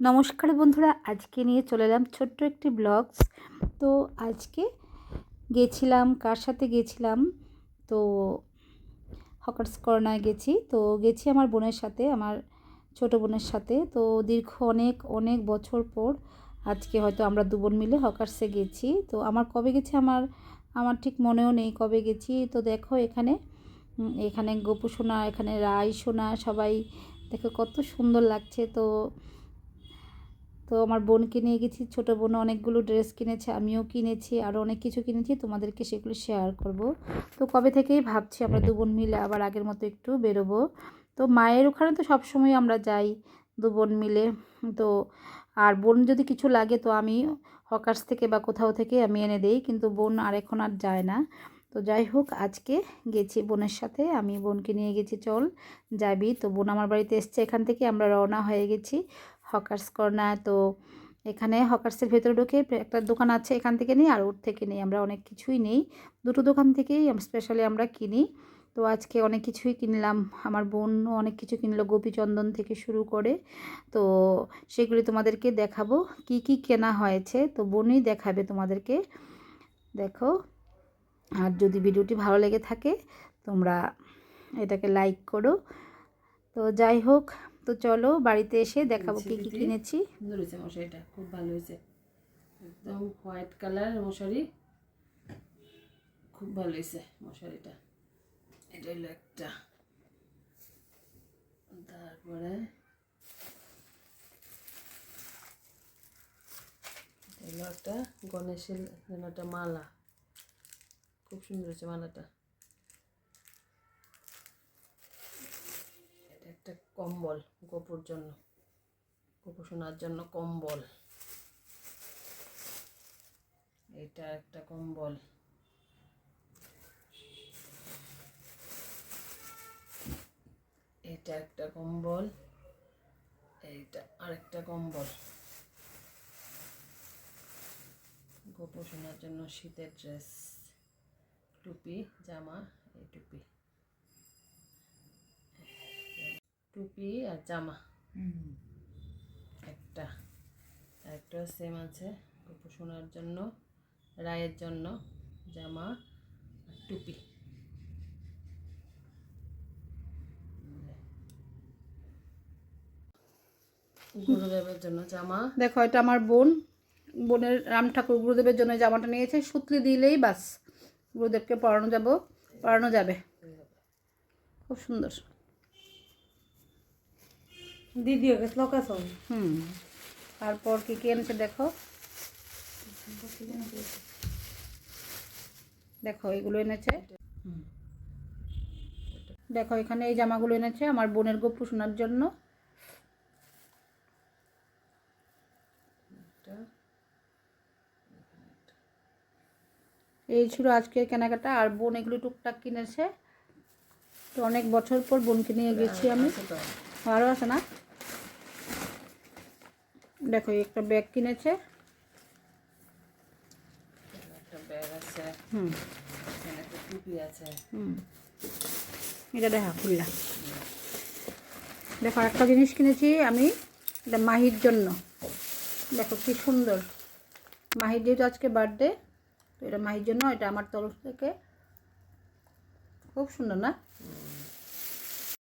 নমস্কার বন্ধুরা, আজকে নিয়ে চলে এলাম ছোট্ট একটি ব্লগস তো আজকে গেছিলাম, কার সাথে গেছিলাম? তো হকার্স কর্নায় গেছি। তো গেছি আমার বোনের সাথে, আমার ছোট বোনের সাথে। তো দীর্ঘ অনেক অনেক বছর পর আজকে হয়তো আমরা দু বোন মিলে হকার্সে গেছি। তো আমার কবে গেছি আমার আমার ঠিক মনেও নেই কবে গেছি। তো দেখো এখানে এখানে গোপু সোনা এখানে রাই সোনা সবাই দেখো কত সুন্দর লাগছে। তো তো আমার বোনকে নিয়ে গেছি ছোটো বোন অনেকগুলো ড্রেস কিনেছে আমিও কিনেছি আরও অনেক কিছু কিনেছি তোমাদেরকে সেগুলো শেয়ার করব। তো কবে থেকেই ভাবছি আমরা দু বোন মিলে আবার আগের মতো একটু বেরোবো। তো মায়ের ওখানে তো সবসময় আমরা যাই দু বোন মিলে। তো আর বোন যদি কিছু লাগে তো আমি হকার্স থেকে বা কোথাও থেকে আমি এনে দেই কিন্তু বোন আর এখন আর যায় না। তো যাই হোক আজকে গেছি বোনের সাথে আমি বোনকে নিয়ে গেছি চল যাবি। তো বোন আমার বাড়িতে এসছে এখান থেকে আমরা রওনা হয়ে গেছি। হকার্স কর্নার, তো এখানে হকার্সের ভেতরে ঢুকে একটা দোকান আছে এখান থেকে নিই আর ওর থেকে নিই, আমরা অনেক কিছুই নেই। দুটো দোকান থেকেই স্পেশালি আমরা কিনি। তো আজকে অনেক কিছুই কিনলাম, আমার বোনও অনেক কিছু কিনলো গোপীচন্দন থেকে শুরু করে। তো সেগুলি তোমাদেরকে দেখাবো, কি কি কেনা হয়েছে, তো বোনই দেখাবে তোমাদেরকে। দেখো, আর যদি ভিডিওটি ভালো লেগে থাকে, তোমরা এটাকে লাইক করো। তো যাই হোক তো চলো বাড়িতে এসে দেখাবো কি কি কিনেছি। সুন্দর হয়েছে মশারিটা খুব ভালো হয়েছে। একদম হোয়াইট কালার মশারি। খুব ভালো হয়েছে মশারিটা। এটা হলো একটা। তারপরে একটা গণেশের একটা মালা। খুব সুন্দর হয়েছে মালাটা। এটা একটা কম্বল, গোপুর জন্য। গোপু শোনার জন্য কম্বল। এটা একটা কম্বল। এটা একটা কম্বল। এইটা আরেকটা কম্বল। গোপু শোনার জন্য শীতের ড্রেস। টুপি, জামা, এই টুপি। টুপি আর জামা। একটা একটা সেম আছে গপু শোনার জন্য রায়ের জন্য জামা আর টুপি। গুরুদেবের জন্য জামা। দেখো এটা আমার বোন। বোনের রাম ঠাকুর গুরুদেবের জন্য জামাটা নিয়েছে। সুতলি দিলেই বাস। গুরুদেবকে পড়ানো যাব পড়ানো যাবে। খুব সুন্দর। দিদি ওকে শ্লোকা সব হুম। তারপর কি কি এনেছে দেখো? দেখো এগুলো এনেছে। দেখো এখানে এই জামাগুলো এনেছে আমার বোনের গপ্পু শোনার জন্য। এই ছিল আজকের কেনাকাটা আর বোন এগুলো টুকটাক কিনেছে। তো অনেক বছর পর বোনকে নিয়ে গেছি আমি। আরও আছে না? দেখো একটা ব্যাগ কিনেছে। হুম। এটা দেখা খুললা দেখো একটা জিনিস কিনেছি আমি এটা মাহির জন্য। দেখো কি সুন্দর। মাহির যেহেতু আজকে বার্থডে তো এটা মাহির জন্য এটা আমার তরফ থেকে। খুব সুন্দর না?